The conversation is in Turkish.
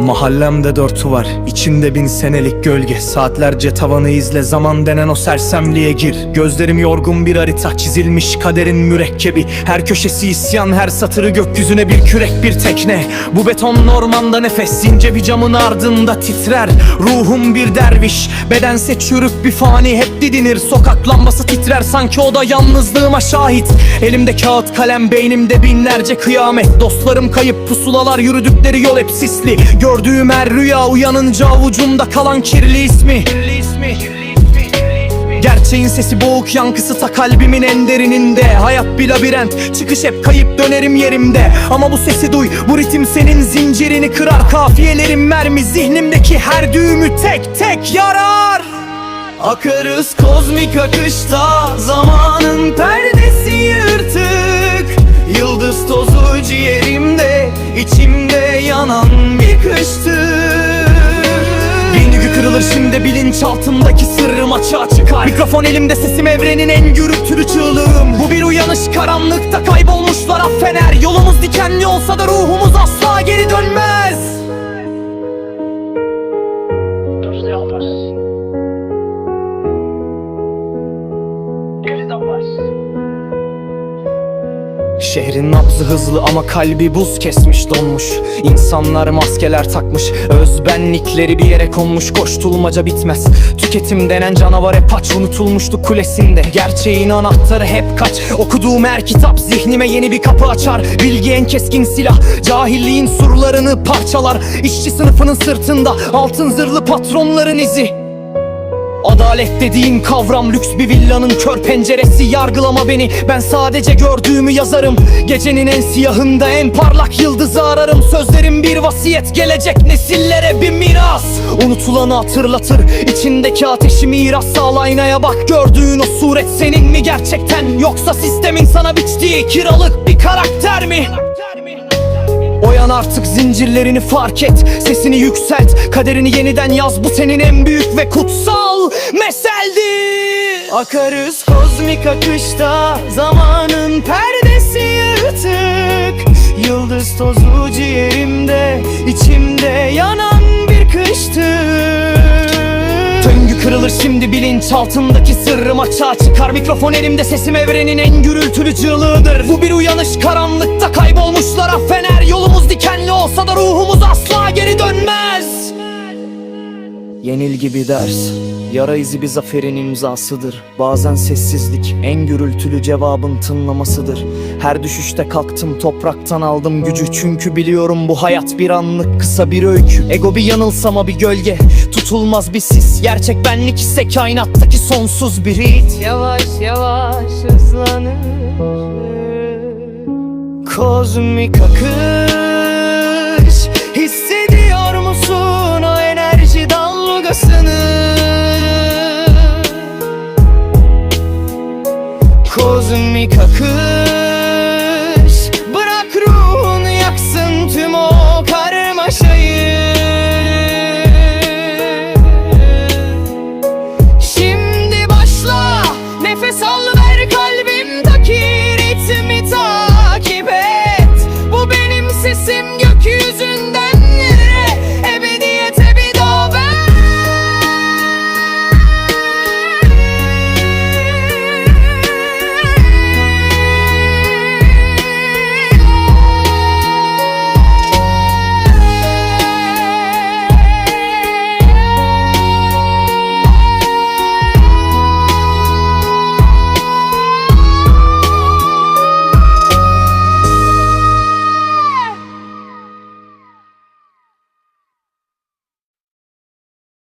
Mahallemde dört var içinde bin senelik gölge. Saatlerce tavanı izle zaman denen o sersemliğe gir. Gözlerim yorgun bir harita çizilmiş kaderin mürekkebi. Her köşesi isyan her satırı gökyüzüne bir kürek bir tekne. Bu beton ormanda nefes zince bir camın ardında titrer. Ruhum bir derviş bedense çürük bir fani hep didinir. Sokak lambası titrer sanki o da yalnızlığıma şahit. Elimde kağıt kalem beynimde binlerce kıyamet. Dostlarım kayıp pusulalar yürüdükleri yol hep sisli Gördüğüm her rüya uyanınca avucumda kalan kirli ismi. Gerçeğin sesi boğuk yankısı ta kalbimin en derininde. Hayat bir labirent çıkış hep kayıp dönerim yerimde. Ama bu sesi duy bu ritim senin zincirini kırar. Kafiyelerim mermi zihnimdeki her düğümü tek tek yarar. Akarız kozmik akışta zamanın perdesi yırtık. Yıldız tozu ciğerimde içimde şimdi bilinçaltımdaki sırrım açığa çıkar. Mikrofon elimde sesim evrenin en gürültülü çığlığım. Bu bir uyanış karanlıkta kaybolmuşlar affener Yolumuz dikenli olsa da ruhumuz asla geri dönmez Şehrin nabzı hızlı ama kalbi buz kesmiş donmuş. İnsanlar maskeler takmış Özbenlikleri bir yere konmuş Koşturmaca bitmez. Tüketim denen canavar hep aç Unutulmuştu kulesinde. Gerçeğin anahtarı hep kaç. Okuduğum her kitap zihnime yeni bir kapı açar. Bilgi en keskin silah Cahilliğin surlarını parçalar. İşçi sınıfının sırtında Altın zırhlı patronların izi Adalet dediğin kavram lüks bir villanın kör penceresi. Yargılama beni ben sadece gördüğümü yazarım. Gecenin en siyahında en parlak yıldızı ararım. Sözlerim bir vasiyet gelecek nesillere bir miras. Unutulanı hatırlatır içindeki ateşi miras Sağ aynaya bak. Gördüğün o suret senin mi gerçekten? Yoksa sistemin sana biçtiği kiralık bir karakter mi? Oyan artık zincirlerini fark et Sesini yükselt Kaderini yeniden yaz. Bu senin en büyük ve kutsal meseldir. Akarız kozmik akışta Zamanın perdesi yırtık. Yıldız tozu ciğerimde içimde yanan Kırılır şimdi bilinçaltımdaki sırrım açığa çıkar. Mikrofon elimde sesim evrenin en gürültülü çığlığıdır. Bu bir uyanış karanlıkta kaybolmuşlar. Affener Yolumuz dikenli olsa da ruhumuz asla geri dönmez. Yenilgi bir ders Yara izi bir zaferin imzasıdır. Bazen sessizlik en gürültülü cevabın tınlamasıdır. Her düşüşte kalktım topraktan aldım gücü. Çünkü biliyorum bu hayat bir anlık kısa bir öykü. Ego bir yanılsama bir gölge tutulmaz bir sis. Gerçek benlik ise kainattaki sonsuz bir it. Yavaş yavaş hızlanır. Kozmik akış. Hissediyor musun o enerji dalgasını? Kozmik akış.